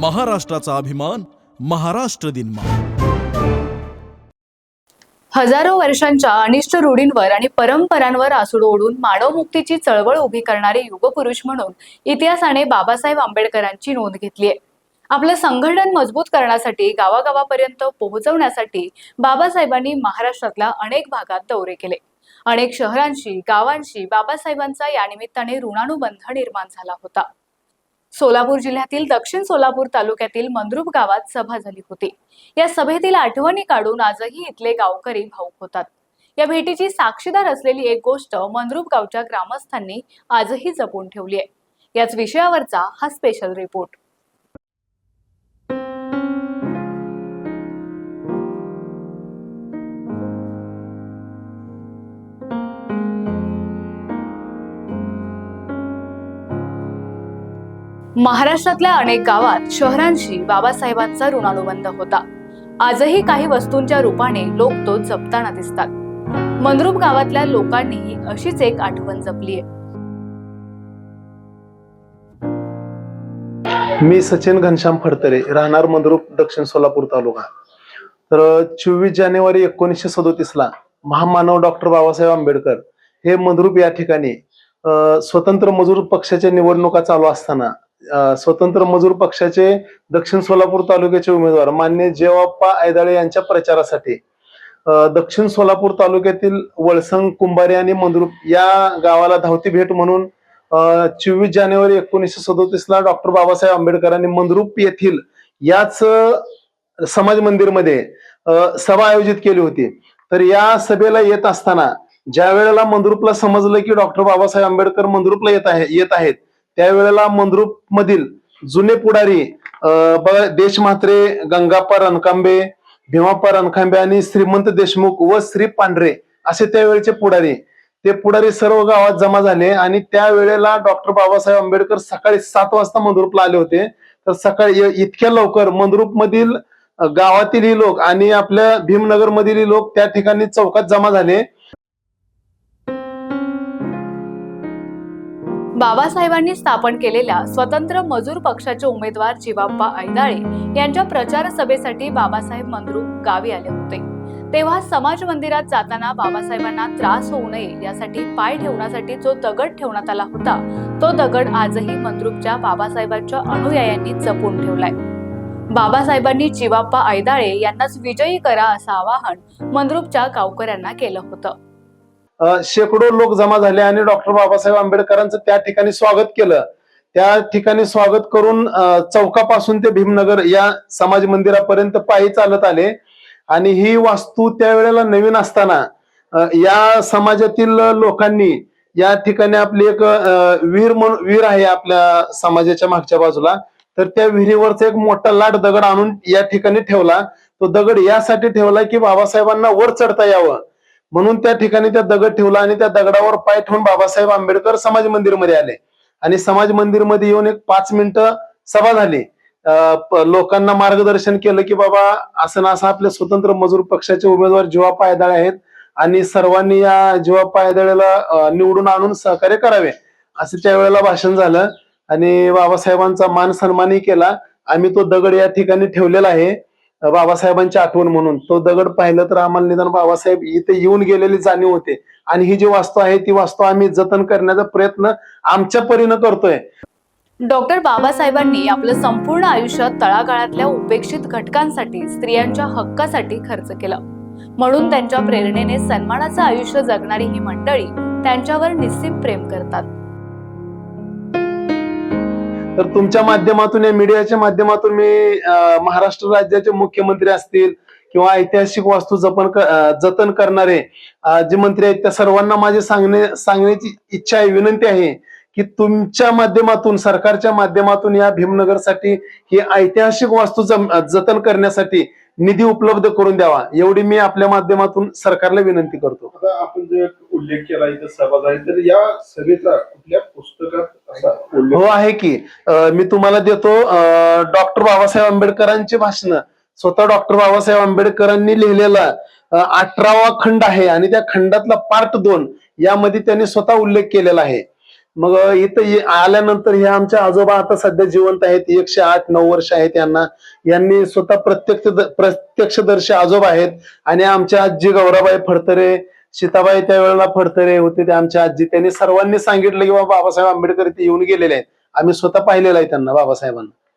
महाराष्ट्राचा अभिमान महाराष्ट्र दिन हजारो वर्षांच्या अनिष्ट रूढींवर आणि परंपरांवर आसूड ओढून मानवमुक्तीची चळवळ उभी करणारे युगपुरुष म्हणून इतिहासाने बाबासाहेब आंबेडकरांची नोंद घेतली आहे. आपलं संघटन मजबूत करण्यासाठी गावागावापर्यंत पोहोचवण्यासाठी बाबासाहेबांनी महाराष्ट्रातल्या अनेक भागात दौरे केले. अनेक शहरांशी गावांशी बाबासाहेबांचा या निमित्ताने ऋणानुबंध निर्माण झाला होता. सोलापूर जिल्ह्यातील दक्षिण सोलापूर तालुक्यातील मंद्रुप गावात सभा झाली होती. या सभेतील आठवणी काढून आजही इथले गावकरी भाऊक होतात. या भेटीची साक्षीदार असलेली एक गोष्ट मंद्रुप गावच्या ग्रामस्थांनी आजही जपून ठेवली आहे. याच विषयावरचा हा स्पेशल रिपोर्ट महाराष्ट्रातल्या अनेक गावात शहरांशी बाबासाहेबांचा ऋणानुबंध होता. आजही काही वस्तूंच्या रूपाने लोक तो जपताना दिसतात. मंद्रुप गावातल्या लोकांनीही अशीच एक आठवण जपली आहे. मी सचिन घनश्याम फडतरे राहणार मंद्रुप दक्षिण सोलापूर तालुका. तर चोवीस जानेवारी एकोणीसशे सदोतीस ला महामानव डॉक्टर बाबासाहेब आंबेडकर हे मंद्रुप या ठिकाणी स्वतंत्र मजूर पक्षाच्या निवडणुका चालू असताना स्वतंत्र मजूर पक्षाचे दक्षिण सोलापूर तालुक्याचे उमेदवार मान्य जेवाप्पा ऐदाळे यांच्या प्रचारासाठी. दक्षिण सोलापूर तालुक्यातील वळसंग कुंभारे आणि मंद्रुप या गावाला धावती भेट म्हणून चोवीस जानेवारी एकोणीसशे सदोतीस ला डॉक्टर बाबासाहेब आंबेडकरांनी मंद्रुप येथील याच समाज मंदिरमध्ये सभा आयोजित केली होती. तर या सभेला येत असताना ज्या वेळेला मंद्रुपला समजलं की डॉक्टर बाबासाहेब आंबेडकर मंद्रुपला येत आहे येत आहेत त्यावेळेला मंद्रुप मधील जुने पुढारी देशमात्रे ब- रणकांबे म्हात्रे रणकांबे रणखांबे आणि श्रीमंत देशमुख व श्री पांढरे असे त्यावेळेचे पुढारी. ते पुढारी सर्व गावात जमा झाले आणि त्यावेळेला डॉक्टर बाबासाहेब आंबेडकर सकाळी सात वाजता मंद्रुपला आले होते. तर सकाळी इतक्या लवकर मंद्रुप मधील गावातील लोक आणि आपल्या भीमनगर मधील लोक त्या ठिकाणी चौकात जमा झाले. बाबासाहेबांनी स्थापन केलेल्या स्वतंत्र मजूर पक्षाचे उमेदवार जीवाप्पा ऐदाळे यांच्या प्रचार सभेसाठी बाबासाहेब मंद्रुप गावी आले होते. तेव्हा समाज मंदिरात जाताना बाबासाहेबांना त्रास होऊ नये यासाठी पाय ठेवण्यासाठी जो दगड ठेवण्यात आला होता तो दगड आजही मंद्रुपच्या बाबासाहेबांच्या अनुयायांनी जपून ठेवलाय. बाबासाहेबांनी जीवाप्पा ऐदाळे यांनाच विजयी करा असं आवाहन मंद्रुपच्या गावकऱ्यांना केलं होतं. शेकडो लोक जमा झाले आणि डॉक्टर बाबासाहेब आंबेडकरांचं त्या ठिकाणी स्वागत केलं. त्या ठिकाणी स्वागत करून चौकापासून ते भीमनगर या समाज मंदिरापर्यंत पायी चालत आले. आणि ही वास्तू त्यावेळेला नवीन असताना या समाजातील लोकांनी या ठिकाणी आपली एक वीर विहीर म्हणून विहीर आहे आपल्या समाजाच्या मागच्या बाजूला. तर त्या विहिरीवरचा एक मोठा लाट दगड आणून या ठिकाणी ठेवला. तो दगड यासाठी ठेवला की बाबासाहेबांना वर चढता यावं. म्हणून त्या ठिकाणी त्या दगड ठेवला आणि त्या दगडावर पाय ठेवून बाबासाहेब आंबेडकर समाज मंदिरमध्ये आले. आणि समाज मंदिरमध्ये येऊन एक पाच मिनिटं सभा झाली. लोकांना मार्गदर्शन केलं की बाबा असं ना असं आपले स्वतंत्र मजूर पक्षाचे उमेदवार जीवा पायदळ आहेत आणि सर्वांनी या जीवा पायदळाला निवडून आणून सहकार्य करावे असं त्यावेळेला भाषण झालं. आणि बाबासाहेबांचा मान सन्मानही केला. आम्ही तो दगड या ठिकाणी ठेवलेला आहे. बाबासाहेबांची आठवण म्हणून. तो दगड पाहिलं तर आम्हाला निदान बाबासाहेब इथे येऊन गेलेली जाणीव होते. आणि ही जी वास्तू आहे ती वास्तू आम्ही जतन करण्याचा प्रयत्न आमच्या परीनं करतोय. डॉक्टर बाबासाहेबांनी आपलं संपूर्ण आयुष्य तळागाळातल्या उपेक्षित घटकांसाठी स्त्रियांच्या हक्कासाठी खर्च केलं. म्हणून त्यांच्या प्रेरणेने सन्मानाचं आयुष्य जगणारी ही मंडळी त्यांच्यावर निस्सीम प्रेम करतात. तर तुमच्या माध्यमातून या मीडियाच्या माध्यमातून मी महाराष्ट्र राज्याचे मुख्यमंत्री असतील किंवा ऐतिहासिक वास्तू जपन जतन करणारे जे मंत्री आहेत त्या सर्वांना माझे सांगणे सांगण्याची इच्छा आहे विनंती आहे की तुमच्या माध्यमातून सरकारच्या माध्यमातून या भीमनगरसाठी ही ऐतिहासिक वास्तू जम- जतन करण्यासाठी निधी उपलब्ध करून द्यावा एवढी मी आपल्या माध्यमातून सरकारला विनंती करतो. आता आपण जे उल्लेख केला इथं सभा झाली तर या सभेचा कुठल्या पुस्तकात असा उल्लेख हो आहे की अं, मी तुम्हाला देतो डॉक्टर बाबासाहेब आंबेडकरांची भाषण. स्वतः डॉक्टर बाबासाहेब आंबेडकरांनी लिहिलेला अं, अठरावा खंड आहे आणि त्या खंडातला पार्ट दोन यामध्ये त्यांनी स्वतः उल्लेख केलेला आहे. मग इथं आल्यानंतर हे आमच्या आजोबा आता सध्या जिवंत आहेत. एकशे आठ नऊ वर्ष आहेत यांना. यांनी स्वतः प्रत्यक्ष प्रत्यक्षदर्शी आजोबा आहेत. आणि आमच्या आजी गौराबाई फडतरे सीताबाई त्यावेळेला फडतरे होते ते आमच्या आजी. त्यांनी सर्वांनी सांगितलं की बाबासाहेब आंबेडकर इथे येऊन गेलेले आहेत. आम्ही स्वतः पाहिलेलं आहे त्यांना बाबासाहेबांना.